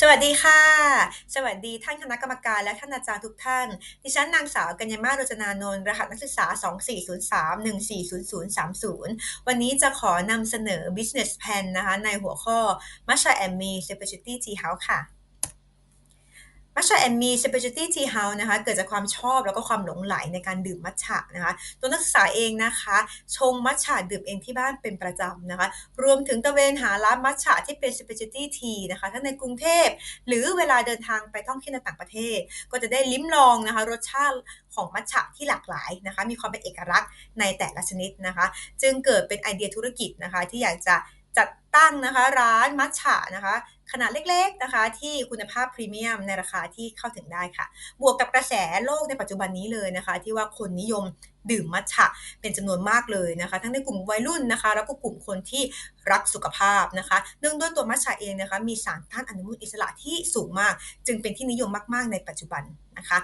สวัสดีค่ะ สวัสดีท่านคณะกรรมการและท่านอาจารย์ทุกท่าน ดิฉันนางสาวกัญญามาโรจนานนท์รหัสนักศึกษา 2403140030 วันนี้จะขอนำเสนอ business plan นะคะในหัวข้อ Matcha and Me Specialty Tea House ค่ะ มัชชาแอนมีสเปเชียตี้ทีเฮาส์นะคะเกิดจากความชอบแล้วก็ความหลงไหลในการดื่มมัทฉะนะคะตัวนักศึกษาเองนะคะชงมัทฉะดื่มเองที่บ้านเป็นประจำนะคะรวมถึงตะเวนหาร้านมัทฉะที่เป็นสเปเชียตี้ทีนะคะทั้งในกรุงเทพ หรือเวลาเดินทางไปท่องเที่ยวในต่างประเทศ ก็จะได้ลิ้มลองนะคะรสชาติของมัทฉะที่หลากหลายนะคะมีความเป็นเอกลักษณ์ในแต่ละชนิดนะคะจึงเกิดเป็นไอเดียธุรกิจนะคะที่อยากจะจัดตั้งนะคะร้านมัทฉะนะคะ ขนาดเล็กๆนะคะที่คุณภาพพรีเมียมในราคาที่เข้าถึงได้ค่ะ บวกกับกระแสโลกในปัจจุบันนี้เลยนะคะ ที่ว่าคนนิยมดื่มมัทฉะเป็นจำนวนมากเลยนะคะ ทั้งในกลุ่มวัยรุ่นนะคะ แล้วก็กลุ่มคนที่รักสุขภาพนะคะ เนื่องด้วยตัวมัทฉะเองนะคะ มีสารต้านอนุมูลอิสระที่สูงมาก จึงเป็นที่นิยมมาก ๆ ในปัจจุบันนะคะ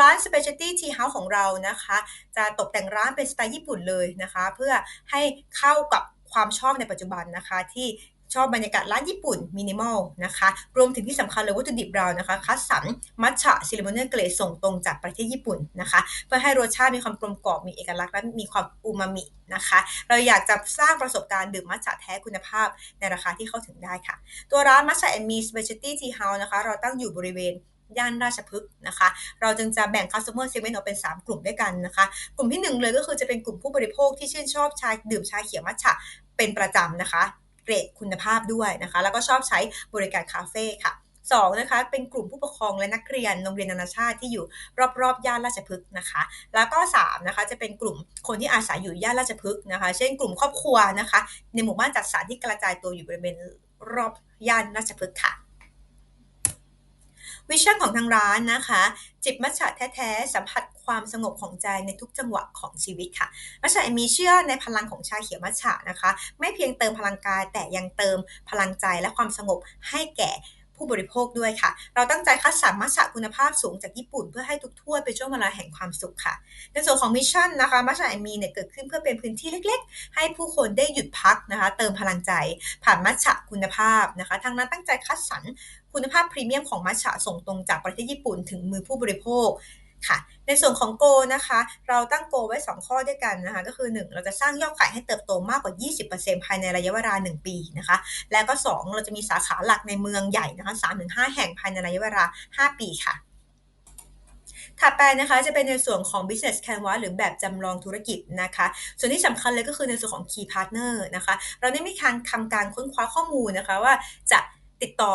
ร้าน Specialty Tea House ของเรานะคะ จะตกแต่งร้านเป็นสไตล์ญี่ปุ่นเลยนะคะ เพื่อให้เข้ากับความชอบในปัจจุบันนะคะที่ ชอบบรรยากาศร้านญี่ปุ่นมินิมอลนะคะ รวมถึงที่สำคัญเลยวัตถุดิบเรานะคะ คัดสรรมัทฉะซิลิโมเนอร์เกรดส่งตรงจากประเทศญี่ปุ่นนะคะ เพื่อให้รสชาติมีความกลมกล่อมมีเอกลักษณ์และมีความอูมามินะคะ เราอยากจะสร้างประสบการณ์ดื่มมัทฉะแท้คุณภาพในราคาที่เข้าถึงได้ค่ะ ตัวร้านมัทฉะแอนด์มีสเปเชียลตี้ทีเฮาส์นะคะ เราตั้งอยู่บริเวณย่านราชพฤกษ์นะคะ เราจึงจะแบ่ง customer segment ออกเป็น 3 กลุ่มด้วยกันนะคะ กลุ่มที่ 1 เลยก็คือจะเป็นกลุ่มผู้บริโภคที่ชื่นชอบชาดื่มชาเขียวมัทฉะเป็นประจำนะคะ เกรดคุณภาพด้วยนะคะ แล้วก็ชอบใช้บริการคาเฟ่ค่ะสองนะคะเป็นกลุ่มผู้ปกครองและนักเรียนโรงเรียนนานาชาติที่อยู่รอบๆย่านราชพฤกษ์นะคะ แล้วก็3นะคะจะเป็นกลุ่มคนที่อาศัยอยู่ย่านราชพฤกษ์นะคะ เช่นกลุ่มครอบครัวนะคะ ในหมู่บ้านจัดสรรที่กระจายตัวอยู่บริเวณรอบย่านราชพฤกษ์ค่ะ วิชั่นของทางร้านนะคะ จิบมัชฉะแท้ๆ สัมผัสความสงบของใจในทุกจังหวะของชีวิตค่ะ มัชฉะมีเชื่อในพลังของชาเขียวมัชฉะนะคะ ไม่เพียงเติมพลังกายแต่ยังเติมพลังใจและความสงบให้แก่ ผู้บริโภคด้วยค่ะ เราตั้งใจคัดสรรมัชฉะคุณภาพสูงจากญี่ปุ่น เพื่อให้ทุกทั่วเป็นช่วงเวลาแห่งความสุขค่ะ ในส่วนของมิชชั่นนะคะมัชฉะมีเนี่ยเกิดขึ้นเพื่อเป็นพื้นที่เล็ก ๆ ให้ผู้คนได้หยุดพักนะคะ เติมพลังใจ ผ่านมัชฉะคุณภาพนะคะทางนั้นตั้งใจคัดสรรคุณภาพพรีเมียมของมัชฉะส่งตรงจากประเทศญี่ปุ่นถึงมือผู้บริโภค ค่ะ ในส่วนของโกนะคะ เราตั้งโกไว้ 2 ข้อด้วยกันนะคะ ก็คือ 1 เราจะสร้างยอดขายให้เติบโตมากกว่า 20%ภายในระยะเวลา 1 ปีนะคะ แล้วก็ 2 เราจะมีสาขาหลักในเมืองใหญ่นะคะ3-5 แห่งภายในระยะเวลา 5 ปีค่ะถัดไปนะคะจะเป็นในส่วนของ business canvas หรือแบบจำลองธุรกิจนะคะ ส่วนที่สำคัญเลยก็คือในส่วนของ key partner นะคะ เราได้มีการทำการค้นคว้าข้อมูลนะคะว่าจะติดต่อ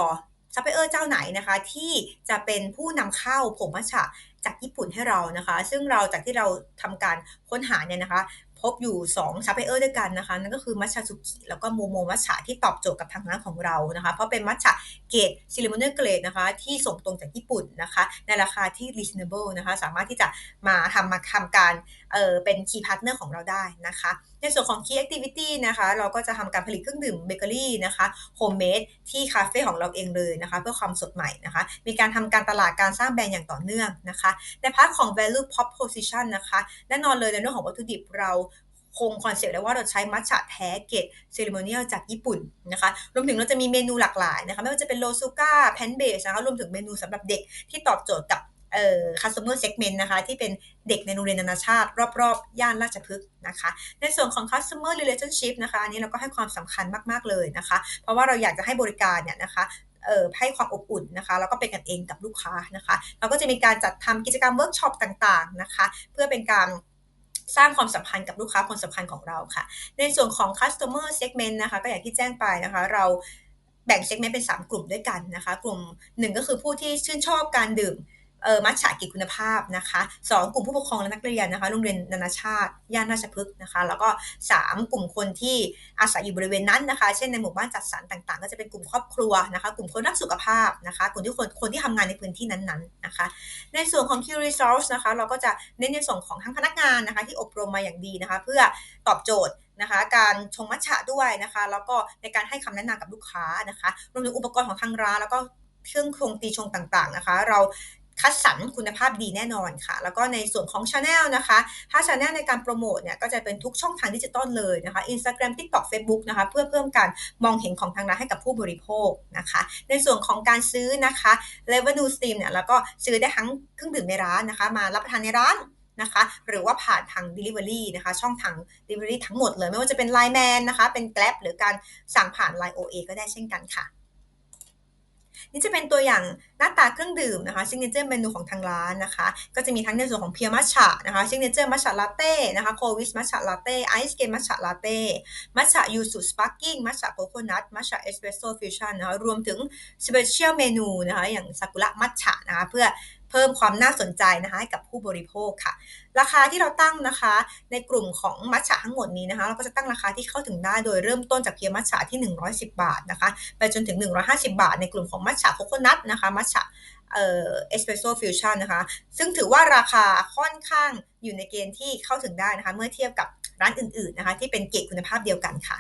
ซัพพลายเออร์เจ้าไหนนะคะ ที่จะเป็นผู้นำเข้าผงมัชฉะ จากญี่ปุ่นให้เรานะคะ ซึ่งเราจากที่เราทำการค้นหาเนี่ยนะคะ พบอยู่2ซัพพลายเออร์ด้วยกันนะคะนั่นก็คือมัชชาสุกิแล้วก็โมโมมัชชะที่ตอบโจทย์กับทางร้านของเรานะคะ เพราะเป็นมัชชะเกรดซิลิโมเนอร์เกรดนะคะที่ส่งตรงจากญี่ปุ่นนะคะ ในราคาที่ reasonable นะคะสามารถที่จะมาทำมาทำการเออเป็น key partner ของเราได้นะคะในส่วนของ key activity นะคะ เราก็จะทำการผลิตเครื่องดื่มเบเกอรี่นะคะ homemade ที่คาเฟ่ของเราเองเลยนะคะ เพื่อความสดใหม่นะคะ มีการทำการตลาดการสร้างแบรนด์อย่างต่อเนื่องนะคะ ในพาร์ทของ value Prop Position นะคะ แน่นอนเลยในเรื่องของวัตถุดิบเรา คงคอนเซ็ปต์ได้ว่าเราใช้มัทฉะแท้เกตเซเลมเนียลจากญี่ปุ่นนะคะ รวมถึงเราจะมีเมนูหลากหลายนะคะไม่ว่าจะเป็นโลซูก้าแพนเบสนะคะรวมถึงเมนูสำหรับเด็กที่ตอบโจทย์กับเอ่อ customer segment นะคะ ที่เป็นเด็กในโรงเรียนนานาชาติ รอบๆ ย่านราชพฤกษ์นะคะ ในส่วนของ customer relationship นะคะ อันนี้เราก็ให้ความสำคัญมากๆเลยนะคะ เพราะว่าเราอยากจะให้บริการเนี่ยนะคะเอ่อให้ความอบอุ่นนะคะแล้วก็เป็นกันเองกับลูกค้านะคะ เราก็จะมีการจัดทำกิจกรรมเวิร์กช็อปต่างๆนะคะ เพื่อเป็นการ สร้างความสัมพันธ์กับลูกค้าคนสำคัญของเราค่ะ ในส่วนของ customer segment นะคะ ก็อย่างที่แจ้งไปนะคะ เราแบ่ง segment เป็น 3 กลุ่มด้วยกันนะคะ กลุ่ม 1 ก็คือผู้ที่ชื่นชอบการดื่ม มัชฉะกิจคุณภาพนะคะสองกลุ่มผู้ปกครองและนักเรียนนะคะโรงเรียนนานาชาติ ย่านราชพฤกษ์นะคะ แล้วก็ 3 กลุ่มคนที่อาศัยอยู่บริเวณนั้นนะคะ เช่นในหมู่บ้านจัดสรรต่างๆ ก็จะเป็นกลุ่มครอบครัวนะคะ กลุ่มคนรักสุขภาพนะคะ กลุ่มที่คนคนที่ทำงานในพื้นที่นั้นๆนะคะ ในส่วนของ Q Resource นะคะ เราก็จะเน้นในส่วนของทั้งพนักงานนะคะ ที่อบรมมาอย่างดีนะคะ เพื่อตอบโจทย์นะคะการชงมัทฉะด้วยนะคะ แล้วก็ในการให้คำแนะนำกับลูกค้านะคะรวมถึงอุปกรณ์ของทางร้านแล้วก็เครื่องชงตีชงต่างๆนะคะ เรา คัดสรรคุณภาพดีแน่นอนค่ะ แล้วก็ในส่วนของชาแนลนะคะถ้าชาแนลในการโปรโมทเนี่ยก็จะเป็นทุกช่องทางดิจิตอลเลยนะคะ Instagram TikTok Facebook นะคะเพื่อเพิ่มการมองเห็นของทางร้านให้กับผู้บริโภคนะคะในส่วนของการซื้อนะคะ revenue stream เนี่ยแล้วก็ซื้อได้ทั้งเครื่องดื่มในร้านนะคะ มารับประทานในร้านนะคะหรือว่าผ่านทาง Delivery นะคะช่องทาง Delivery ทั้งหมดเลย ไม่ว่าจะเป็น Line Man นะคะเป็น Grab หรือการสั่งผ่าน Line OA ก็ได้เช่นกันค่ะ นี่จะเป็นตัวอย่างหน้าตาเครื่องดื่มนะคะซิกเนเจอร์เมนูของทางร้านนะคะ ก็จะมีทั้งในส่วนของเพียมัชชะนะคะซิกเนเจอร์มัชชะลาเต้นะคะโควิสมัชชะลาเต้ไอซ์เกมมัชชะลาเต้มัชชะยูสุสปาร์กิ้งมัชชะโคโคนัทมัชชะเอสเปรสโซ่ฟิวชั่นนะคะรวมถึงสเปเชียลเมนูนะคะอย่างซากุระมัชชะนะคะเพื่อ เพิ่มความน่าสนใจนะคะให้กับผู้บริโภคค่ะ ราคาที่เราตั้งนะคะ ในกลุ่มของมัทฉะทั้งหมดนี้นะคะเราก็จะตั้งราคาที่เข้าถึงได้โดยเริ่มต้นจากเพียงมัทฉะที่ 110 บาทนะคะไปจนถึง 150 บาท ในกลุ่มของมัทฉะโคโคนัทนะคะมัทฉะเอ่อเอสเปรสโซ่ฟิวชั่นนะคะ ซึ่งถือว่าราคาค่อนข้างอยู่ในเกณฑ์ที่เข้าถึงได้นะคะ เมื่อเทียบกับร้านอื่นๆนะคะ ที่เป็นเกรดคุณภาพเดียวกันค่ะ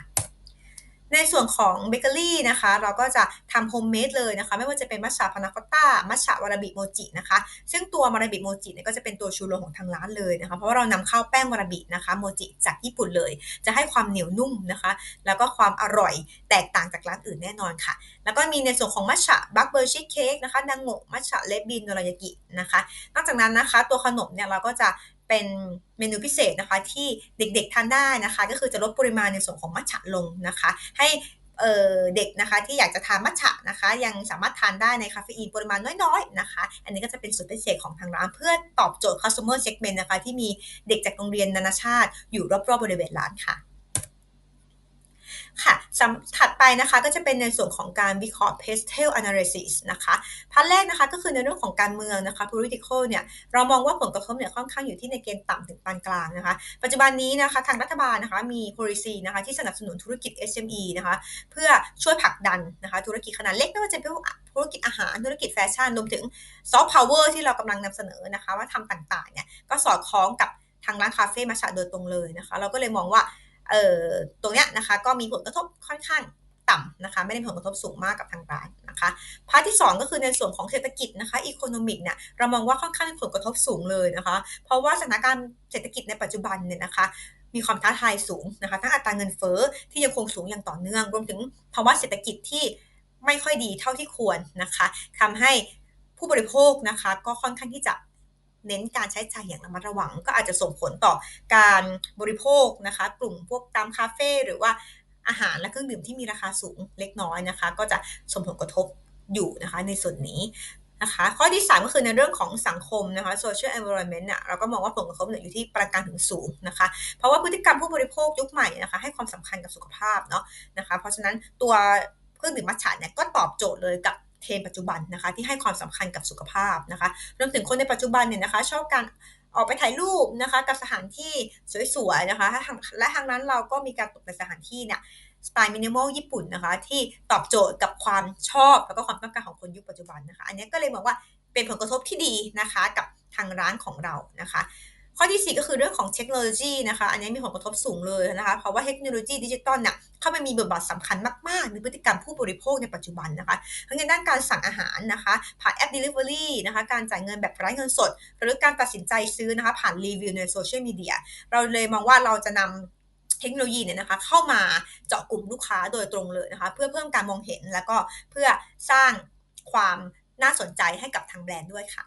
ในส่วนของเบเกอรี่นะคะ เราก็จะทำโฮมเมดเลยนะคะ ไม่ว่าจะเป็นมัชชาพานาคอตต้ามัชชาวาราบิโมจินะคะ ซึ่งตัวมาราบิโมจิเนี่ยก็จะเป็นตัวชูโรงของทางร้านเลยนะคะ เพราะว่าเรานำเข้าแป้งวาราบินะคะโมจิจากญี่ปุ่นเลย จะให้ความเหนียวนุ่มนะคะ แล้วก็ความอร่อยแตกต่างจากร้านอื่นแน่นอนค่ะ แล้วก็มีในส่วนของมัชชาบักเบอร์ชีสเค้กนะคะดังโงมัชชาเลบบินโนรายากินะคะ นอกจากนั้นนะคะ ตัวขนมเนี่ยเราก็จะ เป็นเมนูพิเศษนะคะ ที่เด็กๆทานได้นะคะ ก็คือจะลดปริมาณในส่วนของมัทฉะลงนะคะ ให้เด็กนะคะที่อยากจะทานมัทฉะนะคะ ยังสามารถทานได้ในคาเฟอีนปริมาณน้อยๆนะคะ อันนี้ก็จะเป็นสูตรพิเศษของทางร้านเพื่อตอบโจทย์ customer segment นะคะ ที่มีเด็กจากโรงเรียนนานาชาติอยู่รอบๆบริเวณร้านค่ะ ค่ะถัดไปนะคะก็จะเป็นในส่วนของการวิเคราะห์ pastel analysis นะคะพาร์ทแรกนะคะก็คือในเรื่องของการเมืองนะคะ political เนี่ยเรามองว่าผลกระทบเนี่ยค่อนข้างอยู่ที่ในเกณฑ์ต่ำถึงปานกลางนะคะ ปัจจุบันนี้นะคะทางรัฐบาลนะคะมี policy นะคะที่สนับสนุนธุรกิจ SME นะคะเพื่อช่วยผลักดันนะคะธุรกิจขนาดเล็กไม่ว่าจะเป็นธุรกิจอาหารธุรกิจแฟชั่นรวมถึง soft power ที่เรากำลังนำเสนอนะคะว่าทำต่างๆเนี่ยก็สอดคล้องกับทางร้านคาเฟ่มาชาโดยตรงเลยนะคะ เราก็เลยมองว่า เอ่อตรงเนี้ยนะคะก็มีผลกระทบค่อนข้างต่ำนะคะไม่ได้ผลกระทบสูงมากกับทางร้านนะคะพาร์ทที่ 2 ก็คือในส่วนของเศรษฐกิจนะคะอีโคโนมิกเนี่ยเรามองว่าค่อนข้างมีผลกระทบสูงเลยนะคะเพราะว่าสถานการณ์เศรษฐกิจในปัจจุบันเนี่ยนะคะมีความท้าทายสูงนะคะทั้งอัตราเงินเฟ้อที่ยังคงสูงอย่างต่อเนื่อง รวมถึงภาวะเศรษฐกิจที่ไม่ค่อยดีเท่าที่ควรนะคะทำให้ผู้บริโภคนะคะก็ค่อนข้างที่จะ เน้นการใช้จ่ายอย่างระมัดระวัง ก็อาจจะส่งผลต่อการบริโภคนะคะ กลุ่มพวกตามคาเฟ่หรือว่าอาหารและเครื่องดื่มที่มีราคาสูงเล็กน้อยนะคะ ก็จะส่งผลกระทบอยู่นะคะในส่วนนี้นะคะข้อที่ 3 ก็คือในเรื่องของสังคมนะคะ social environment เนี่ยเราก็มองว่าผลกระทบเนี่ยอยู่ที่ประการถึงสูงนะคะ เพราะว่าพฤติกรรมผู้บริโภคยุคใหม่นะคะให้ความสำคัญกับสุขภาพเนาะนะคะ เพราะฉะนั้นตัวเครื่องดื่มมัทฉะเนี่ยก็ตอบโจทย์เลยกับ เทรนปัจจุบันนะคะ ที่ให้ความสำคัญกับสุขภาพนะคะรวมถึงคนในปัจจุบันเนี่ยนะคะ ชอบการออกไปถ่ายรูปนะคะ กับสถานที่สวยๆนะคะและทางนั้นเราก็มีการตกแต่งสถานที่เนี่ยสไตล์มินิมอลญี่ปุ่นนะคะ ที่ตอบโจทย์กับความชอบแล้วก็ความต้องการของคนยุคปัจจุบันนะคะ อันนี้ก็เลยมองว่าเป็นผลกระทบที่ดีนะคะ กับทางร้านของเรานะคะ ข้อที่ 4 ก็คือเรื่องของเทคโนโลยีนะคะ อันนี้มีผลกระทบสูงเลยนะคะ เพราะว่าเทคโนโลยีดิจิตอลเนี่ยเข้ามามีบทบาทสำคัญมากๆ ในพฤติกรรมผู้บริโภคในปัจจุบันนะคะทั้งในด้านการสั่งอาหารนะคะ ผ่านแอป Delivery นะคะ การจ่ายเงินแบบไร้เงินสด หรือการตัดสินใจซื้อนะคะ ผ่านรีวิวในโซเชียลมีเดีย เราเลยมองว่าเราจะนำเทคโนโลยีเนี่ยนะคะเข้ามาเจาะกลุ่มลูกค้าโดยตรงเลยนะคะ เพื่อเพิ่มการมองเห็นแล้วก็เพื่อสร้างความน่าสนใจให้กับทางแบรนด์ด้วยค่ะ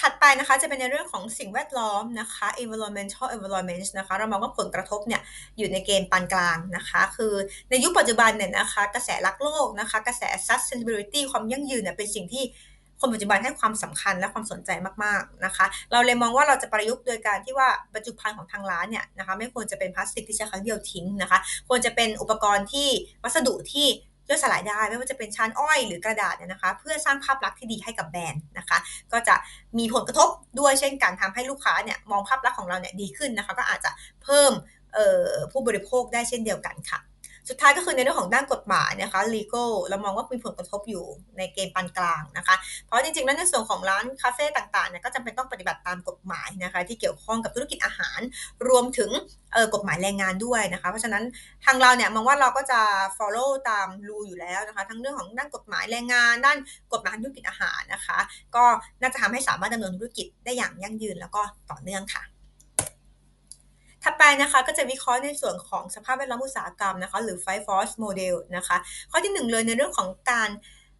ถัดไปนะคะจะเป็นในเรื่องของสิ่งแวดล้อมนะคะ environmental environment นะคะ เรามองว่าผลกระทบเนี่ยอยู่ในเกณฑ์ปานกลางนะคะ คือในยุคปัจจุบันเนี่ยนะคะ กระแสรักโลกนะคะ กระแส sustainability ความยั่งยืนเนี่ยเป็นสิ่งที่คนปัจจุบันให้ความสำคัญและความสนใจมากๆนะคะ เราเลยมองว่าเราจะประยุกต์โดยการที่ว่าบรรจุภัณฑ์ของทางร้านเนี่ยนะคะ ไม่ควรจะเป็นพลาสติกที่ใช้ครั้งเดียวทิ้งนะคะ ควรจะเป็นอุปกรณ์ที่วัสดุที่ ย่อยสลายได้ไม่ว่าจะเป็นชั้นอ้อยหรือกระดาษเนี่ยนะคะ เพื่อสร้างภาพลักษณ์ที่ดีให้กับแบรนด์นะคะ ก็จะมีผลกระทบด้วยเช่นกันทำให้ลูกค้าเนี่ยมองภาพลักษณ์ของเราเนี่ยดีขึ้นนะคะ ก็อาจจะเพิ่มผู้บริโภคได้เช่นเดียวกันค่ะ สุดท้ายก็คือในเรื่องของด้านกฎหมายนะคะ legal เรามองว่ามีผลกระทบอยู่ในเกณฑ์ปานกลางนะคะ เพราะจริงๆแล้วในส่วนของร้านคาเฟ่ต่างๆเนี่ยก็จำเป็นต้องปฏิบัติตามกฎหมายนะคะ ที่เกี่ยวข้องกับธุรกิจอาหาร รวมถึงกฎหมายแรงงานด้วยนะคะ เพราะฉะนั้นทางเราเนี่ยมองว่าเราก็จะ follow ตามรูอยู่แล้วนะคะ ทั้งเรื่องของด้านกฎหมายแรงงาน ด้านกฎหมายธุรกิจอาหารนะคะ ก็น่าจะทำให้สามารถดำเนินธุรกิจได้อย่างยั่งยืนแล้วก็ต่อเนื่องค่ะ ถัดไปนะคะก็จะวิเคราะห์ในส่วนของสภาพแวดล้อมอุตสาหกรรมนะคะหรือ Five Force Model นะคะข้อที่ 1 เลยในเรื่องของการ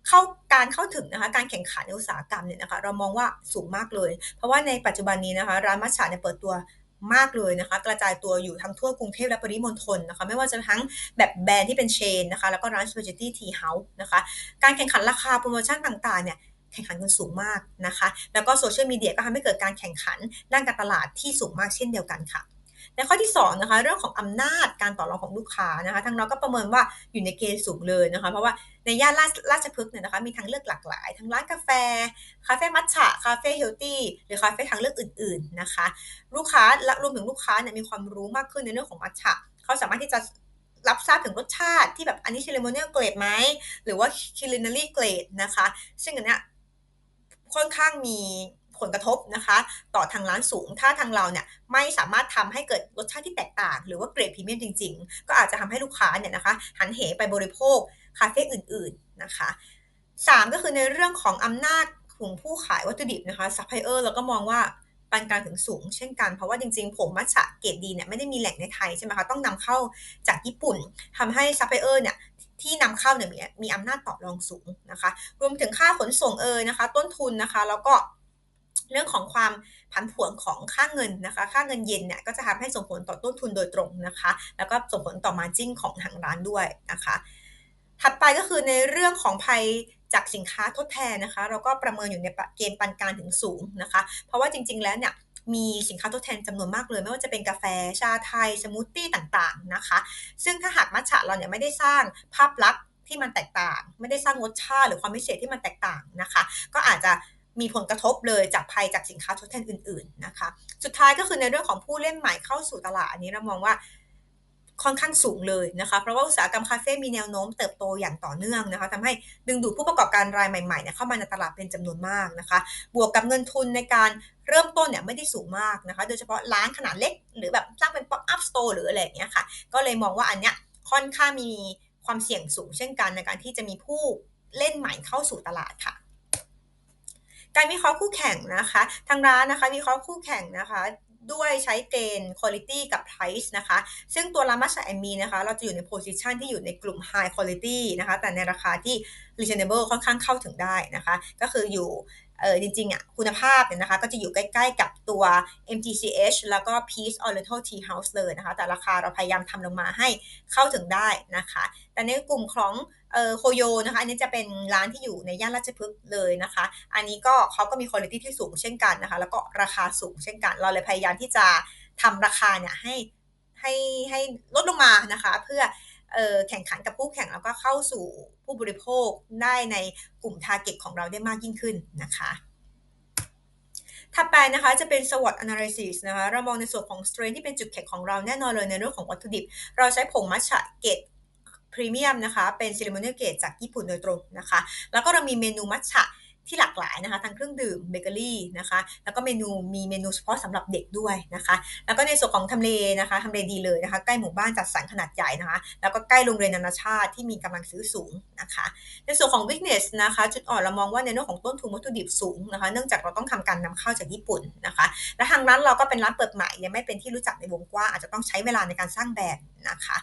เข้าการเข้าถึงนะคะการแข่งขันในอุตสาหกรรมเนี่ยนะคะเรามองว่าสูงมากเลย เพราะว่าในปัจจุบันนี้นะคะร้านมัชฉะเนี่ยเปิดตัวมากเลยนะคะกระจายตัวอยู่ทั้งทั่วกรุงเทพและปริมณฑลนะคะไม่ว่าจะทั้งแบบแบรนด์ที่เป็นเชนนะคะแล้วก็ร้าน specialty tea house นะคะการแข่งขันราคาโปรโมชั่นต่างๆเนี่ยแข่งขันกันสูงมากนะคะ แล้วก็โซเชียลมีเดียก็ทำให้เกิดการแข่งขันด้านการตลาดที่สูงมากเช่นเดียวกันค่ะ ในข้อที่2นะคะเรื่องของอำนาจการต่อรองของลูกค้านะคะทางเราก็ประเมินว่าอยู่ในเกณฑ์สูงเลยนะคะเพราะว่าในย่านราชราชพฤกษ์เนี่ยนะคะมีทางเลือกหลากหลาย ทั้งร้านกาแฟ คาเฟ่มัทฉะ คาเฟ่เฮลตี้หรือคาเฟ่ทางเลือกอื่นๆนะคะลูกค้าและรวมถึงลูกค้าเนี่ยมีความรู้มากขึ้นในเรื่องของมัทฉะเขาสามารถที่จะรับทราบถึงรสชาติที่แบบอันนี้เชลโมเนียลเกรดไหมหรือว่าคิลินารีเกรดนะคะ ซึ่งอันเนี้ยค่อนข้างมี ผลกระทบนะคะ ต่อทางร้านสูง ถ้าทางเราเนี่ยไม่สามารถทำให้เกิดรสชาติที่แตกต่าง หรือว่าเกรดพรีเมียมจริง ๆ ก็อาจจะทำให้ลูกค้าเนี่ยนะคะ หันเหไปบริโภคคาเฟ่อื่น ๆนะคะ 3 ก็คือในเรื่องของอำนาจของผู้ขายวัตถุดิบนะคะซัพพลายเออร์เราก็มองว่าปานกลางถึงสูงเช่นกัน เพราะว่าจริงๆ ผมมัชฉะเกรดดีเนี่ยไม่ได้มีแหล่งในไทยใช่ไหมคะ ต้องนำเข้าจากญี่ปุ่นทำให้ซัพพลายเออร์เนี่ยที่นำเข้าเนี่ยมีมีอำนาจต่อรองสูงนะคะ รวมถึงค่าขนส่งเอยนะคะ ต้นทุนนะคะ แล้วก็ เรื่องของความผันผวนของค่าเงินนะคะ ค่าเงินเยนเนี่ยก็จะทำให้ส่งผลต่อต้นทุนโดยตรงนะคะ แล้วก็ส่งผลต่อมาจิ้งของทางร้านด้วยนะคะ ถัดไปก็คือในเรื่องของภัยจากสินค้าทดแทนนะคะ เราก็ประเมินอยู่ในเกณฑ์ปานกลางถึงสูงนะคะ เพราะว่าจริง ๆ แล้วเนี่ยมีสินค้าทดแทนจำนวนมากเลย ไม่ว่าจะเป็นกาแฟชาไทยสมูทตี้ต่างๆนะคะ ซึ่งถ้าหากมัชฉะเราเนี่ยไม่ได้สร้างภาพลักษณ์ที่มันแตกต่าง ไม่ได้สร้างรสชาติหรือความพิเศษที่มันแตกต่างนะคะ ก็อาจจะ มีผลกระทบเลยจากภัยจากสินค้าทดแทนอื่น ๆนะคะ สุดท้ายก็คือในเรื่องของผู้เล่นใหม่เข้าสู่ตลาดอันนี้เรามองว่าค่อนข้างสูงเลยนะคะ เพราะว่าอุตสาหกรรมคาเฟ่มีแนวโน้มเติบโตอย่างต่อเนื่องนะคะทำให้ดึงดูดผู้ประกอบการรายใหม่ๆเนี่ยเข้ามาในตลาดเป็นจำนวนมากนะคะ บวกกับเงินทุนในการเริ่มต้นเนี่ยไม่ได้สูงมากนะคะ โดยเฉพาะร้านขนาดเล็ก หรือแบบสร้างเป็น pop up store หรืออะไรอย่างเงี้ยค่ะ ก็เลยมองว่าอันเนี้ยค่อนข้างมีความเสี่ยงสูงเช่นกันในการที่จะมีผู้เล่นใหม่เข้าสู่ตลาดค่ะ การวิเคราะห์คู่แข่งนะคะ ทางร้านนะคะวิเคราะห์คู่แข่งนะคะด้วยใช้เกณฑ์ quality กับ price นะคะ ซึ่งตัวลามัชแอมมีนะคะ เราจะอยู่ใน position ที่อยู่ในกลุ่ม high quality นะคะ แต่ในราคาที่ reasonable ค่อนข้างเข้าถึงได้นะคะ ก็คืออยู่เออจริงๆอะคุณภาพเนี่ยนะคะก็จะอยู่ใกล้ๆกับตัว MTCH แล้วก็ Peace Oriental Tea House เลยนะคะ แต่ราคาเราพยายามทำลงมาให้เข้าถึงได้นะคะ แต่ในกลุ่มของ เออโคโยนะคะ อันนี้จะเป็นร้านที่อยู่ในย่านราชพฤกษ์เลยนะคะ อันนี้ก็เขาก็มีคุณภาพที่สูงเช่นกันนะคะ แล้วก็ราคาสูงเช่นกัน เราเลยพยายามที่จะทำราคาเนี่ยให้ให้ให้ลดลงมานะคะ เพื่อแข่งขันกับคู่แข่งแล้วก็เข้าสู่ผู้บริโภคได้ในกลุ่มทาร์เก็ตของเราได้มากยิ่งขึ้นนะคะถัดไปนะคะจะเป็น SWOT analysis นะคะเรามองในส่วนของ strength ที่เป็นจุดแข็งของเราแน่นอนเลยในเรื่องของวัตถุดิบ เราใช้ผงมัชฉะเกต พรีเมียมนะคะ เป็นซิลิโมเนียเกตจากญี่ปุ่นโดยตรงนะคะ แล้วก็เรามีเมนูมัชฉะที่หลากหลายนะคะทั้งเครื่องดื่มเบเกอรี่นะคะแล้วก็เมนูมีเมนูเฉพาะสำหรับเด็กด้วยนะคะ แล้วก็ในส่วนของทำเลนะคะทำเลดีเลยนะคะ ใกล้หมู่บ้านจัดสรรขนาดใหญ่นะคะ แล้วก็ใกล้โรงเรียนนานาชาติที่มีกำลังซื้อสูงนะคะ ในส่วนของ weakness นะคะ จุดอ่อนเรามองว่าในเรื่องของต้นทุนวัตถุดิบสูงนะคะ เนื่องจากเราต้องทำการนำเข้าจากญี่ปุ่นนะคะ และทางร้านเราก็เป็นร้านเปิดใหม่ยังไม่เป็นที่รู้จักในวงกว้างอาจจะต้องใช้เวลาในการสร้างแบรนด์นะคะ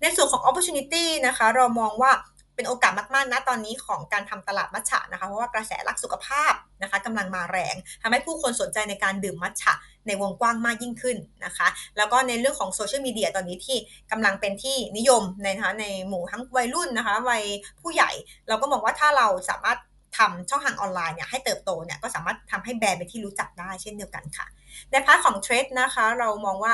ในส่วนของ opportunity นะคะ เรามองว่าเป็นโอกาสมากๆนะตอนนี้ของการทำตลาดมัทฉะนะคะ เพราะว่ากระแสรักสุขภาพนะคะกำลังมาแรงทำให้ผู้คนสนใจในการดื่มมัทฉะในวงกว้างมากยิ่งขึ้นนะคะ แล้วก็ในเรื่องของโซเชียลมีเดียตอนนี้ที่กำลังเป็นที่นิยมนนะคะในหมู่ทั้งวัยรุ่นนะคะวัยผู้ใหญ่ เราก็มองว่าถ้าเราสามารถทำช่องทางออนไลน์เนี่ยให้เติบโตเนี่ยก็สามารถทำให้แบรนด์เป็นที่รู้จักได้เช่นเดียวกันค่ะ ในพาร์ทของเทรดนะคะ เรามองว่า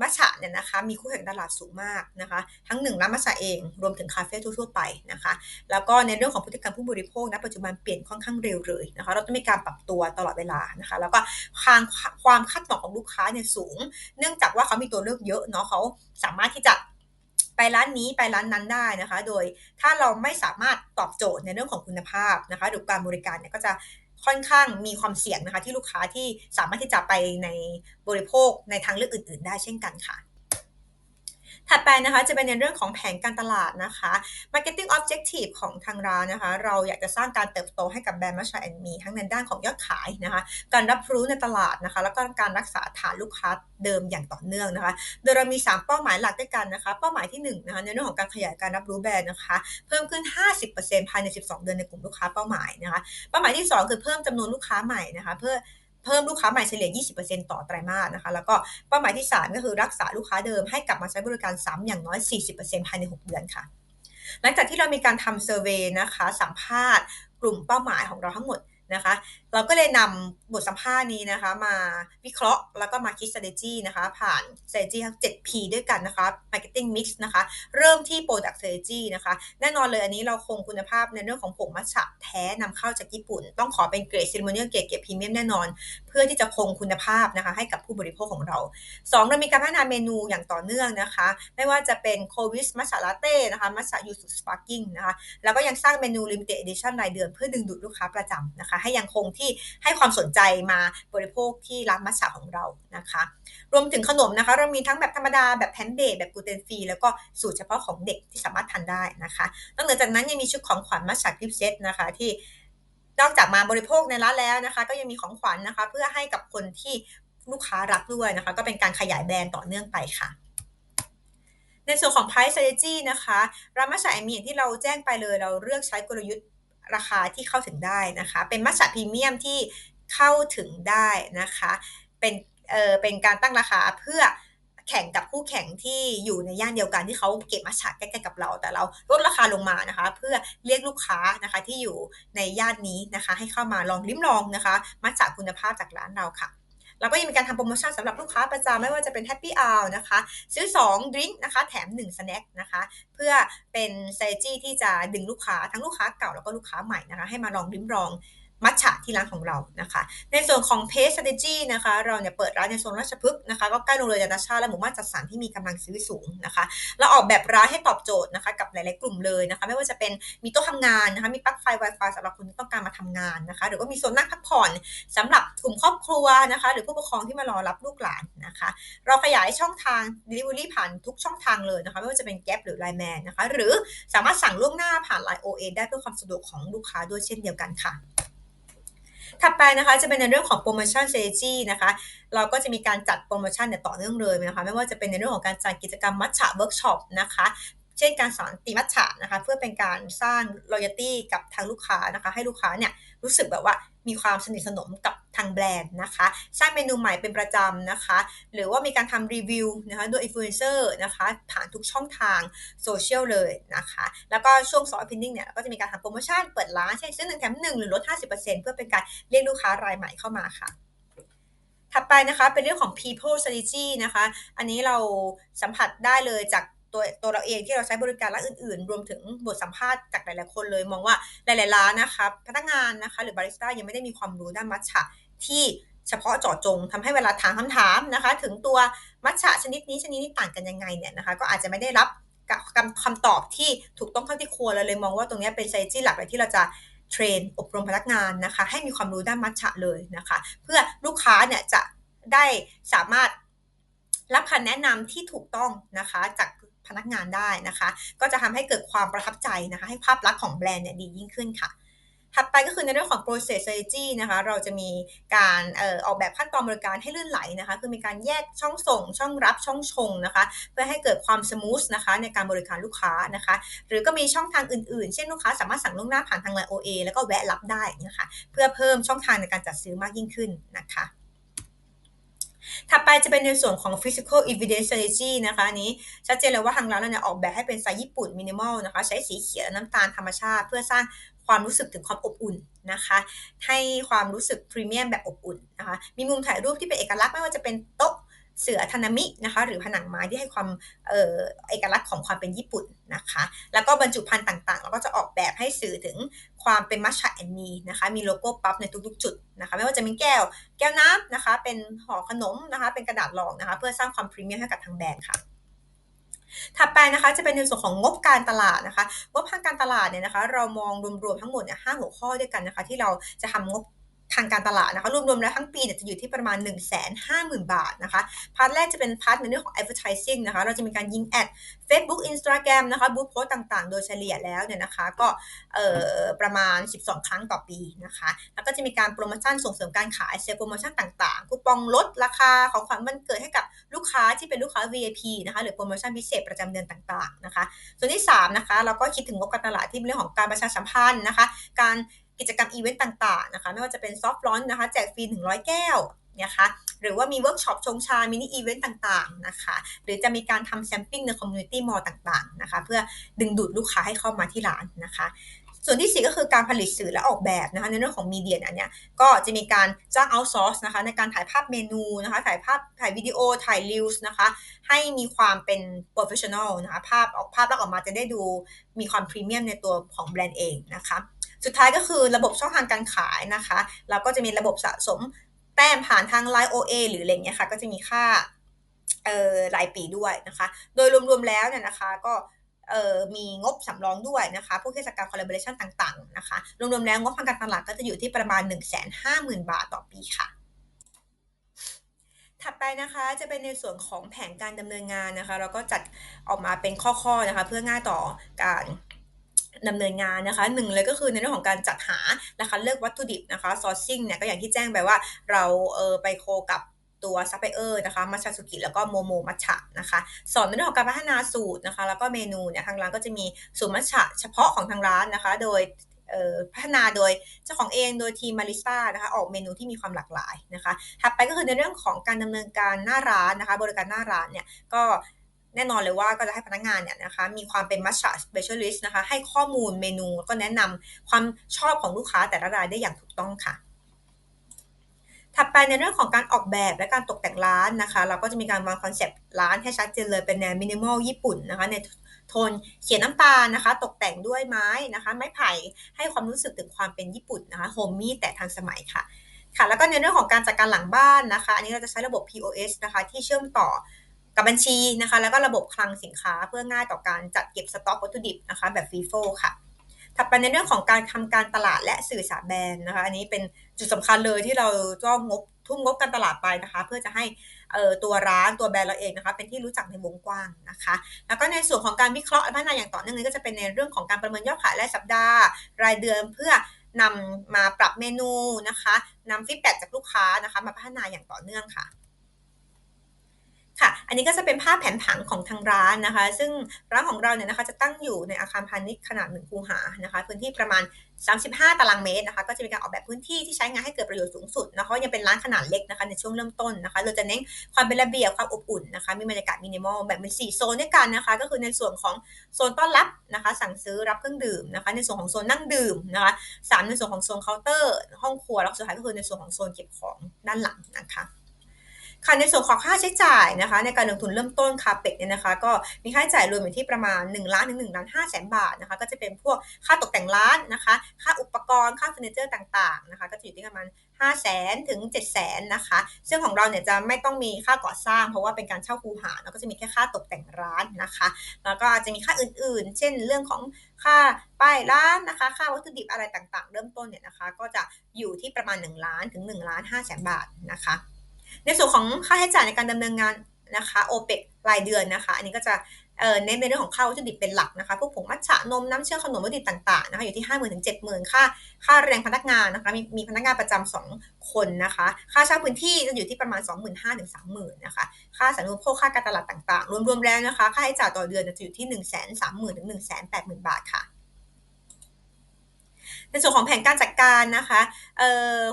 มัชฉะเนี่ยนะคะมีคู่แข่งตลาดสูงมากนะคะทั้งหนึ่งร้านมัชฉะเองรวมถึงคาเฟ่ทั่วๆไปนะคะแล้วก็ในเรื่องของพฤติกรรมผู้บริโภคณปัจจุบันเปลี่ยนค่อนข้างเร็วเลยนะคะเราต้องมีการปรับตัวตลอดเวลานะคะแล้วก็ความความคาดหวังของลูกค้าเนี่ยสูง เนื่องจากว่าเขามีตัวเลือกเยอะเนาะเขาสามารถที่จะไปร้านนี้ไปร้านนั้นได้นะคะ โดยถ้าเราไม่สามารถตอบโจทย์ในเรื่องของคุณภาพนะคะหรือการบริการเนี่ยก็จะ ค่อนข้างมีความเสี่ยงนะคะ ที่ลูกค้าที่สามารถที่จะไปในบริโภคในทางเลือกอื่น ๆ ได้เช่นกันค่ะ ถัดไปนะคะจะเป็นในเรื่องของแผนการตลาดนะคะ Marketing Objective ของทางร้านนะคะ เราอยากจะสร้างการเติบโตให้กับแบรนด์มัชชาแอนมีทั้งในด้านของยอดขายนะคะ การรับรู้ในตลาดนะคะ แล้วก็การรักษาฐานลูกค้าเดิมอย่างต่อเนื่องนะคะ โดยเรามี 3 เป้าหมายหลักด้วยกันนะคะ เป้าหมายที่1นะคะในเรื่องของการขยายการรับรู้แบรนด์นะคะ เพิ่มขึ้น 50%ภายใน 12 เดือนในกลุ่มลูกค้าเป้าหมายนะคะ เป้าหมายที่ 2 คือเพิ่มจำนวนลูกค้าใหม่นะคะ เพื่อ เพิ่มลูกค้าใหม่เฉลี่ย 20%ต่อไตรมาสนะคะ แล้วก็เป้าหมายที่ 3 ก็คือรักษาลูกค้าเดิมให้กลับมาใช้บริการซ้ำอย่างน้อย 40%ภายใน 6 เดือนค่ะ หลังจากที่เรามีการทำเซอร์เวยนะคะ สัมภาษณ์กลุ่มเป้าหมายของเราทั้งหมดนะคะ เราก็เลยนำบทสัมภาษณ์นี้นะคะ มาวิเคราะห์แล้วก็มาคิด strategy นะคะ ผ่าน strategy ทั้ง 7P ด้วยกันนะคะ marketing mix นะคะ เริ่มที่ product strategy นะคะ แน่นอนเลยอันนี้เราคงคุณภาพในเรื่องของผงมัทฉะแท้นำเข้าจากญี่ปุ่น ต้องขอเป็นเกรด ceremonial เกรดเกรดพรีเมียมแน่นอน เพื่อที่จะคงคุณภาพนะคะ ให้กับผู้บริโภคของเรา 2 เรามีการพัฒนาเมนูอย่างต่อเนื่องนะคะ ไม่ว่าจะเป็นโควิสมัทฉะลาเต้นะคะมัทฉะยูสุสปาร์กิ้งนะคะแล้วก็ยังสร้างเมนู limited edition รายเดือนเพื่อดึงดูดลูกค้าประจำนะคะให้ยังคงทให้ความสนใจมาบริโภคที่ร้านมัชฉะของเรานะคะ รวมถึงขนมนะคะ เรามีทั้งแบบธรรมดาแบบแพนเบดแบบกูเตนฟรีแล้วก็สูตรเฉพาะของเด็กที่สามารถทานได้นะคะนอกจากนั้นยังมีชุดของขวัญมัชฉะกิฟเซตนะคะที่นอกจากมาบริโภคในร้านแล้วนะคะ ก็ยังมีของขวัญนนะคะ เพื่อให้กับคนที่ลูกค้ารักด้วยนะคะ ก็เป็นการขยายแบรนด์ต่อเนื่องไปค่ะในส่วนของ price strategy นะคะรามัชฉะแอมีอย่างที่เราแจ้งไปเลย เราเลือกใช้กลยุทธ์ ราคาที่เข้าถึงได้นะคะ เป็นมัชฉะพรีเมียมที่เข้าถึงได้นะคะ เป็นเอ่อเป็นการตั้งราคาเพื่อแข่งกับคู่แข่งที่อยู่ในย่านเดียวกันที่เขาเก็บมัชฉะใกล้ๆกับเรา แต่เราลดราคาลงมานะคะ เพื่อเรียกลูกค้านะคะที่อยู่ในย่านนี้นะคะ ให้เข้ามาลองลิ้มลองนะคะมัชฉะคุณภาพจากร้านเราค่ะ แล้วก็ยังมีการทำโปรโมชั่นสำหรับลูกค้าประจำไม่ว่าจะเป็น Happy Hour นะคะ ซื้อ2ดริงก์นะคะแถม1สแน็คนะคะเพื่อเป็น strategy ที่จะดึงลูกค้าทั้งลูกค้าเก่าแล้วก็ลูกค้าใหม่นะคะให้มาลองลิ้มลอง มัทฉะที่ร้านของเรานะคะ ในส่วนของ Pay Strategy นะคะ เราเนี่ยเปิดร้านในโซนราชพฤกษ์นะคะ ก็ใกล้โรงเรียนนานาชาติและหมู่บ้านจัดสรรที่มีกำลังซื้อสูงนะคะ เราออกแบบร้านให้ตอบโจทย์นะคะกับหลาย ๆ กลุ่มเลยนะคะ ไม่ว่าจะเป็นมีโต๊ะทำงานนะคะ มีปลั๊กไฟ Wi-Fi สำหรับคนที่ต้องการมาทำงานนะคะ หรือว่ามีโซนนั่งพักผ่อนสำหรับกลุ่มครอบครัวนะคะ หรือผู้ปกครองที่มารอรับลูกหลานนะคะ เราขยายช่องทาง Delivery ผ่านทุกช่องทางเลยนะคะ ไม่ว่าจะเป็น Gap หรือ Line Man นะคะ หรือสามารถสั่งล่วงหน้าผ่าน Line OA ได้เพื่อความสะดวกของลูกค้าด้วยเช่นเดียวกันค่ะ ถัดไปนะคะจะเป็นในเรื่องของโปรโมชั่นเซจีนะคะ เราก็จะมีการจัดโปรโมชั่นเนี่ยต่อเนื่องเลยนะคะ ไม่ว่าจะเป็นในเรื่องของการจัดกิจกรรมมัชชะเวิร์กช็อปนะคะ เช่นการสอนตีมัชฉะนะคะ เพื่อเป็นการสร้าง loyalty กับทางลูกค้านะคะ ให้ลูกค้าเนี่ยรู้สึกแบบว่ามีความสนิทสนมกับทางแบรนด์นะคะ สร้างเมนูใหม่เป็นประจำนะคะ หรือว่ามีการทำรีวิวนะคะโดยอินฟลูเอนเซอร์นะคะ ผ่านทุกช่องทางโซเชียลเลยนะคะ แล้วก็ช่วงซอฟต์พินนิ่งเนี่ยก็จะมีการทำโปรโมชั่นเปิดร้านเช่นซื้อหนึ่งแถมหนึ่งหรือลด 50%เพื่อเป็นการเรียกลูกค้ารายใหม่เข้ามาค่ะถัดไปนะคะเป็นเรื่องของ people strategy นะคะ อันนี้เราสัมผัสได้เลยจาก ตัวตัวเราเองที่เราใช้บริการร้านอื่นๆ รวมถึงบทสัมภาษณ์จากหลายๆคนเลยมองว่าหลายๆร้านนะคะพนักงานนะคะ หรือบาริสต้ายังไม่ได้มีความรู้ด้านมัทฉะที่เฉพาะเจาะจงทำให้เวลาถามคำถามนะคะ ถึงตัวมัทฉะชนิดนี้ชนิดนี้ต่างกันยังไงเนี่ยนะคะ ก็อาจจะไม่ได้รับคำตอบที่ถูกต้องเท่าที่ควรเราเลยมองว่าตรงนี้เป็นไซจี้หลักเลยที่เราจะเทรนอบรมพนักงานนะคะ ให้มีความรู้ด้านมัทฉะเลยนะคะ เพื่อลูกค้าเนี่ยจะได้สามารถรับคำแนะนำที่ถูกต้องนะคะ จาก พนักงานได้นะคะ ก็จะทำให้เกิดความประทับใจนะคะ ให้ภาพลักษณ์ของแบรนด์เนี่ยดียิ่งขึ้นค่ะถัดไปก็คือในเรื่องของ process strategy นะคะ เราจะมีการออออกแบบขั้นตอนบริการให้ลื่นไหลนะคะ คือมีการแยกช่องส่ง ช่องรับ ช่องชงนะคะ เพื่อให้เกิดความสมูทนะคะ ในการบริการลูกค้านะคะ หรือก็มีช่องทางอื่นๆ เช่นลูกค้าสามารถสั่งล่วงหน้าผ่านทางไลน์ OA แล้วก็แวะรับได้นะคะ เพื่อเพิ่มช่องทางในการจัดซื้อมากยิ่งขึ้นนะคะ ไปจะเป็นในส่วนของ physical evidence strategy นะคะอันนี้ชัดเจนเลยว่าทางร้านเราเนี่ยออกแบบให้เป็นสไตล์ญี่ปุ่นมินิมอลนะคะใช้สีเขียวน้ำตาลธรรมชาติ เพื่อสร้างความรู้สึกถึงความอบอุ่นนะคะ ให้ความรู้สึกพรีเมียมแบบอบอุ่นนะคะ มีมุมถ่ายรูปที่เป็นเอกลักษณ์ไม่ว่าจะเป็นโต๊ะ เสือทานามินะคะหรือผนังไม้ที่ให้ความเออเอกลักษณ์ของความเป็นญี่ปุ่นนะคะ แล้วก็บรรจุภัณฑ์ต่างๆเราก็จะออกแบบให้สื่อถึงความเป็นมัชชะแอนนีนะคะ มีโลโก้ปั๊บในทุกๆ จุดนะคะ ไม่ว่าจะเป็นแก้ว แก้วน้ำนะคะ เป็นห่อขนมนะคะ เป็นกระดาษรองนะคะ เพื่อสร้างความพรีเมียมให้กับทางแบรนด์ค่ะถัดไปนะคะจะเป็นในส่วนของงบการตลาดนะคะ งบทางการตลาดเนี่ยนะคะ เรามองรวมๆทั้งหมดเนี่ยห้าหัวข้อด้วยกันนะคะ ที่เราจะทำงบ ทางการตลาดนะคะ รวมๆแล้วทั้งปีเนี่ยจะอยู่ที่ประมาณ 1 5 0 0 0 0 บาทนะคะ พาร์ทแรกจะเป็นพาร์ทในเรื่องของ advertising นะคะ เราจะมีการยิงแอด Facebook Instagram นะคะบูธโพสต่างๆ โดยเฉลี่ยแล้วเนี่ยนะคะ ก็ประมาณ 12 ครั้งต่อปีนะคะ แล้วก็จะมีการโปรโมชั่นส่งเสริมการขายเซลล์โปรโมชั่นต่างๆคูปองลดราคาของขวัญวันเกิดให้กับลูกค้าที่เป็นลูกค้า VIP นะคะหรือโปรโมชั่นพิเศษประจำเดือนต่างๆนะคะ ส่วนที่3นะคะเราก็คิดถึงงบการตลาดที่เป็นเรื่องของการประชาสัมพันธ์นะคะ การ กิจกรรมอีเวนต์ต่างๆนะคะไม่ว่าจะเป็นซอฟต์ลอนนะคะแจกฟรี 100 แก้วนะคะหรือว่ามีเวิร์กช็อปชงชา มินิอีเวนต์ต่างๆนะคะหรือจะมีการทำแซมปิ้งในคอมมูนิตี้มอลต่างๆนะคะเพื่อดึงดูดลูกค้าให้เข้ามาที่ร้านนะคะส่วนที่ 4 ก็คือการผลิตสื่อและออกแบบนะคะในเรื่องของมีเดียอันเนี้ยก็จะมีการจ้างเอาซอร์สนะคะในการถ่ายภาพเมนูนะคะถ่ายภาพถ่ายวิดีโอถ่ายรีวส์นะคะให้มีความเป็นโปรเฟชชั่นอลนะคะภาพออกภาพแล้วออกมาจะได้ดูมีความพรีเมียมในตัวของแบรนด์เองนะคะ สุดท้ายก็คือระบบช่องทางการขายนะคะ เราก็จะมีระบบสะสมแต้มผ่านทาง Line OA หรืออะไรเงี้ยค่ะ ก็จะมีค่าเอ่อรายปีด้วยนะคะ โดยรวมๆแล้วเนี่ยนะคะก็เอ่อมีงบสำรองด้วยนะคะ พวกเทศกาลคอลลาบอร์เรชันต่างๆนะคะ รวมๆแล้วงบทางการตลาดก็จะอยู่ที่ประมาณ 150,000 บาทต่อปีค่ะถัดไปนะคะจะเป็นในส่วนของแผนการดำเนินงานนะคะ เราก็จัดออกมาเป็นข้อๆนะคะ เพื่อง่ายต่อการ ดำเนินงานนะคะหนึ่งเลยก็คือในเรื่องของการจัดหานะคะเลือกวัตถุดิบนะคะ sourcing เนี่ยก็อย่างที่แจ้งไปว่าเราเออไปโคกับตัวซัพพลายเออร์นะคะมัชชาสุกิแล้วก็โมโมมัชชะนะคะสอนในเรื่องของการพัฒนาสูตรนะคะ แล้วก็เมนูเนี่ยทางร้านก็จะมีสูตรมัชชะเฉพาะของทางร้านนะคะ โดยพัฒนาโดยเจ้าของเองโดยทีมมาริสต้านะคะออกเมนูที่มีความหลากหลายนะคะถัดไปก็คือในเรื่องของการดำเนินการหน้าร้านนะคะ บริการหน้าร้านเนี่ยก็ แน่นอนเลยว่าก็จะให้พนักงานเนี่ยนะคะมีความเป็นมัชชาสเปเชียลิสต์นะคะให้ข้อมูลเมนูก็แนะนำความชอบของลูกค้าแต่ละรายได้อย่างถูกต้องค่ะถัดไปในเรื่องของการออกแบบและการตกแต่งร้านนะคะ เราก็จะมีการวางคอนเซปต์ร้านให้ชัดเจนเลยเป็นแนวมินิมอลญี่ปุ่นนะคะในโทนเขียนน้ำตาลนะคะ ตกแต่งด้วยไม้นะคะ ไม้ไผ่ให้ความรู้สึกถึงความเป็นญี่ปุ่นนะคะโฮมมี่แต่ทันสมัยค่ะค่ะ แล้วก็ในเรื่องของการจัดการหลังบ้านนะคะ อันนี้เราจะใช้ระบบ POS นะคะ ที่เชื่อมต่อ กับบัญชีนะคะ แล้วก็ระบบคลังสินค้าเพื่อง่ายต่อการจัดเก็บสต็อกวัตถุดิบนะคะ แบบฟีโฟค่ะถัดไปในเรื่องของการทำการตลาดและสื่อสารแบรนด์นะคะ อันนี้เป็นจุดสำคัญเลยที่เราต้องงบทุ่มงบการตลาดไปนะคะ เพื่อจะให้ตัวร้านตัวแบรนด์เราเองนะคะ เป็นที่รู้จักในวงกว้างนะคะ แล้วก็ในส่วนของการวิเคราะห์และพัฒนาอย่างต่อเนื่องนี้ก็จะเป็นในเรื่องของการประเมินยอดขายรายสัปดาห์ รายเดือนเพื่อนำมาปรับเมนูนะคะนำฟีดแบ็จากลูกค้านะคะ มาพัฒนาอย่างต่อเนื่องค่ะ ค่ะ อันนี้ก็จะเป็นภาพแผนผังของทางร้านนะคะ ซึ่งร้านของเราเนี่ยนะคะจะตั้งอยู่ในอาคารพาณิชย์ขนาดหนึ่งคูหานะคะ พื้นที่ประมาณ 35 ตารางเมตรนะคะ ก็จะมีการออกแบบพื้นที่ที่ใช้งานให้เกิดประโยชน์สูงสุดนะคะยังเป็นร้านขนาดเล็กนะคะในช่วงเริ่มต้นนะคะ เราจะเน้นความเป็นระเบียบความอบอุ่นนะคะ มีบรรยากาศมินิมอลแบบเป็น4โซนด้วยกันนะคะ ก็คือในส่วนของโซนต้อนรับนะคะ สั่งซื้อรับเครื่องดื่มนะคะ ในส่วนของโซนนั่งดื่มนะคะสามในส่วนของโซนเคาน์เตอร์ ห้องครัวแล้วสุดท้ายก็คือในส่วนของโซนเก็บของด้านหลังนะคะ ค่ะในส่วนของค่าใช้จ่ายนะคะ ในการลงทุนเริ่มต้นคาเป็กเนี่ยนะคะ ก็มีค่าใช้จ่ายรวมอยู่ที่ประมาณ1ล้านถึง1ล้าน5แสนบาทนะคะ ก็จะเป็นพวกค่าตกแต่งร้านนะคะ ค่าอุปกรณ์ค่าเฟอร์นิเจอร์ต่างๆนะคะ ก็จะอยู่ที่ประมาณ5แสนถึง7แสนนะคะ ซึ่งของเราเนี่ยจะไม่ต้องมีค่าก่อสร้าง เพราะว่าเป็นการเช่าคูหาแล้วก็จะมีแค่ค่าตกแต่งร้านนะคะ แล้วก็จะมีค่าอื่นๆ เช่นเรื่องของค่าป้ายร้านนะคะ ค่าวัตถุดิบอะไรต่างๆ เริ่มต้นเนี่ยนะคะ ก็จะอยู่ที่ประมาณ 1 ล้านถึง1ล้าน5แสนบาทนะคะ ในส่วนของค่าใช้จ่ายในการดำเนินงานนะคะโอเปกรายเดือนนะคะ อันนี้ก็จะเน้นในเรื่องของข้าวัตถุดิบเป็นหลักนะคะ พวกผงมัทฉะนมน้ำเชื่อมขนมวัตถุดิบต่างๆนะคะอยู่ที่ 5 0,000ื่นถึงเจ็ดหมื่นค่าค่าแรงพนักงานนะคะมีมีพนักงานประจำสองคนนะคะ ค่าเช่าพื้นที่จะอยู่ที่ประมาณ 25,000 ถึง 30,000 นะคะ ค่าสารุปโภคค่าการตลาดต่างๆ รวมๆแล้วนะคะ ค่าใช้จ่ายต่อเดือนจะอยู่ที่ 1 3 0 0 0 0 ถึง 1 8 0 0 0 0 บาทค่ะ ในส่วนของแผนการจัดการนะคะ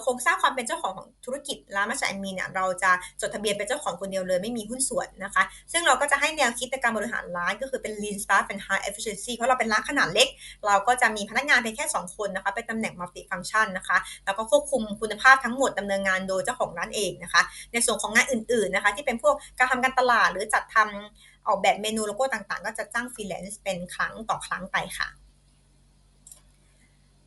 โครงสร้างความเป็นเจ้าของของธุรกิจร้านมัชแอนมีเนี่ยเราจะจดทะเบียนเป็นเจ้าของคนเดียวเลยไม่มีหุ้นส่วนนะคะ ซึ่งเราก็จะให้แนวคิดในการบริหารร้านก็คือเป็น lean staff and high efficiency เพราะเราเป็นร้านขนาดเล็ก เราก็จะมีพนักงานเพียงแค่ 2 คนนะคะเป็นตำแหน่ง multi function นะคะแล้วก็ควบคุมคุณภาพทั้งหมดดำเนินงานโดยเจ้าของร้านเองนะคะ ในส่วนของงานอื่นๆนะคะที่เป็นพวกการทำการตลาดหรือจัดทำออกแบบเมนูโลโก้ต่างๆ ก็จะจ้างฟรีแลนซ์เป็นครั้งต่อครั้งไปค่ะ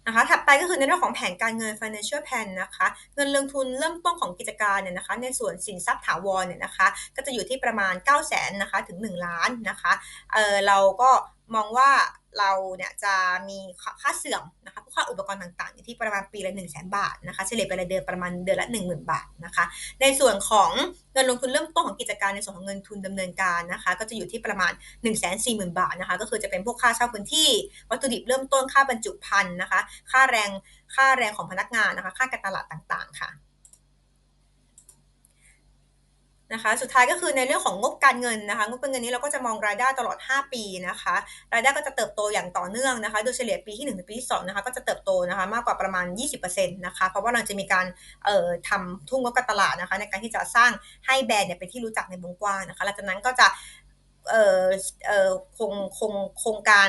นะคะถัดไปก็คือในเรื่องของแผนการเงิน financial plan นะคะ เงินลงทุนเริ่มต้นของกิจการเนี่ยนะคะ ในส่วนสินทรัพย์ถาวรเนี่ยนะคะ ก็จะอยู่ที่ประมาณ 9 0 0 0 0นนะคะถึง 1 ล้านนะคะ เออเราก็มองว่าเราเนี่ยจะมีค่าเสื่อมนะคะค่าอุปกรณ์ต่างๆอยู่ที่ประมาณปีละ1 0 0 0 0แบาทนะคะ เฉลี่ยไปรายเดือนประมาณเดือนละ 10,000 บาทนะคะ ในส่วนของ เงินลงทุนเริ่มต้นของกิจการในส่วนของเงินทุนดำเนินการนะคะ ก็จะอยู่ที่ประมาณ 1 4 0 0 0 0 บาทนะคะ ก็คือจะเป็นพวกค่าเช่าพื้นที่ วัตถุดิบเริ่มต้นค่าบรรจุภัณฑ์นะคะ ค่าแรงค่าแรงของพนักงานนะคะ ค่าการตลาดต่างๆ ค่ะ นะคะสุดท้ายก็คือในเรื่องของงบการเงินนะคะงบการเงินนี้เราก็จะมองรายได้ตลอด 5 ปีนะคะรายได้ก็จะเติบโตอย่างต่อเนื่องนะคะโดยเฉลี่ยปีที่1ถึงปีที่2นะคะก็จะเติบโตนะคะมากกว่าประมาณ 20%นะคะเพราะว่าเราจะมีการเอ่อทำทุ่งงบการตลาดนะคะในการที่จะสร้างให้แบรนด์เนี่ยเป็นที่รู้จักในวงกว้างนะคะหลังจากนั้นก็จะเอ่อเอ่อคงคงโครงการ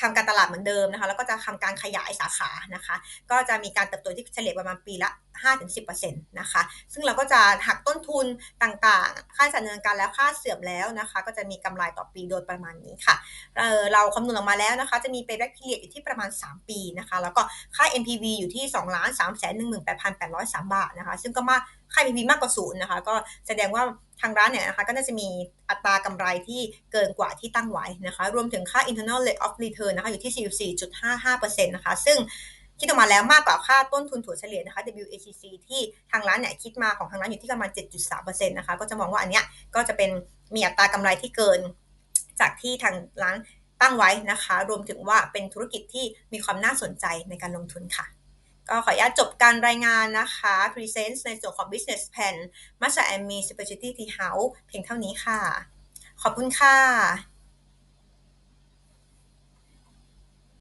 ทำการตลาดเหมือนเดิมนะคะ แล้วก็จะทำการขยายสาขานะคะ ก็จะมีการเติบโตที่เฉลี่ยประมาณปีละ 5-10%นะคะ ซึ่งเราก็จะหักต้นทุนต่างๆ ค่าจัดเนินการแล้วค่าเสื่อมแล้วนะคะ ก็จะมีกำไรต่อปีโดยประมาณนี้ค่ะเเราคำนวณออกมาแล้วนะคะ จะมี payback period อยู่ที่ประมาณ 3 ปีนะคะ แล้วก็ค่า NPV อยู่ที่ 2,318,803 บาทนะคะ ซึ่งก็มาก ค่า NPV มากกว่าศูนย์นะคะ ก็แสดงว่าทางร้านเนี่ยนะคะก็น่าจะมีอัตรากำไรที่เกินกว่าที่ตั้งไว้นะคะ รวมถึงค่า internal rate of return นะคะอยู่ที่ 44.55%นะคะ ซึ่งคิดออกมาแล้วมากกว่าค่าต้นทุนถั่วเฉลี่ยนะคะ WACC ที่ทางร้านเนี่ยคิดมาของทางร้านอยู่ที่ประมาณ 7.3%นะคะ ก็จะมองว่าอันเนี้ยก็จะเป็นมีอัตรากำไรที่เกิน จากที่ทางร้านตั้งไว้นะคะ รวมถึงว่าเป็นธุรกิจที่มีความน่าสนใจในการลงทุนค่ะ ก็ขออนุญาตจบการรายงานนะคะ Present ในส่วนของ Business Plan มาจากแอมมี Specialty Tea House เพียงเท่านี้ค่ะ ขอบคุณค่ะ